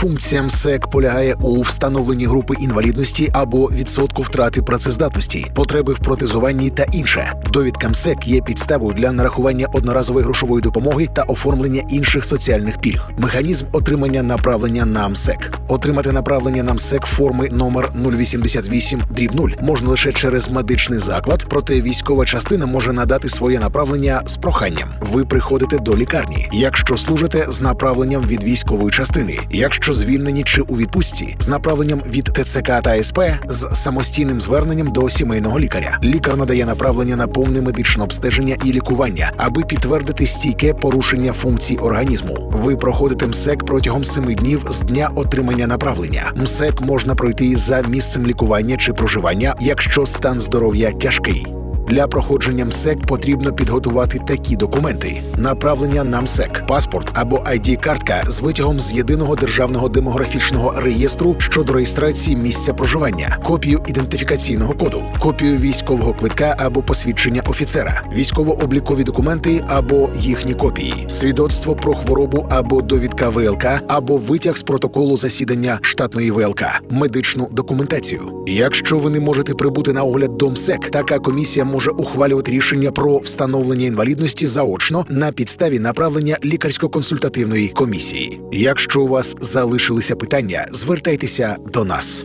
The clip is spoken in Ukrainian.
Функція МСЕК полягає у встановленні групи інвалідності або відсотку втрати працездатності, потреби в протезуванні та інше. Довідка МСЕК є підставою для нарахування одноразової грошової допомоги та оформлення інших соціальних пільг. Механізм отримання направлення на МСЕК. Отримати направлення на МСЕК форми номер 088 дріб 0 можна лише через медичний заклад, проте військова частина може надати своє направлення з проханням. Ви приходите до лікарні, якщо служите з направленням від військової частини, якщо звільнені чи у відпустці, з направленням від ТЦК та СП, з самостійним зверненням до сімейного лікаря. Лікар надає направлення на повне медичне обстеження і лікування, аби підтвердити стійке порушення функцій організму. Ви проходите МСЕК протягом семи днів з дня отримання направлення. МСЕК можна пройти за місцем лікування чи проживання, якщо стан здоров'я тяжкий. Для проходження МСЕК потрібно підготувати такі документи: направлення на МСЕК, паспорт або id картка з витягом з єдиного державного демографічного реєстру щодо реєстрації місця проживання, копію ідентифікаційного коду, копію військового квитка або посвідчення офіцера, військово-облікові документи або їхні копії, свідоцтво про хворобу або довідка ВЛК, або витяг з протоколу засідання штатної ВЛК, медичну документацію. Якщо ви не можете прибути на огляд до МСЕК, така комісія може ухвалювати рішення про встановлення інвалідності заочно на підставі направлення лікарсько-консультативної комісії. Якщо у вас залишилися питання, звертайтеся до нас.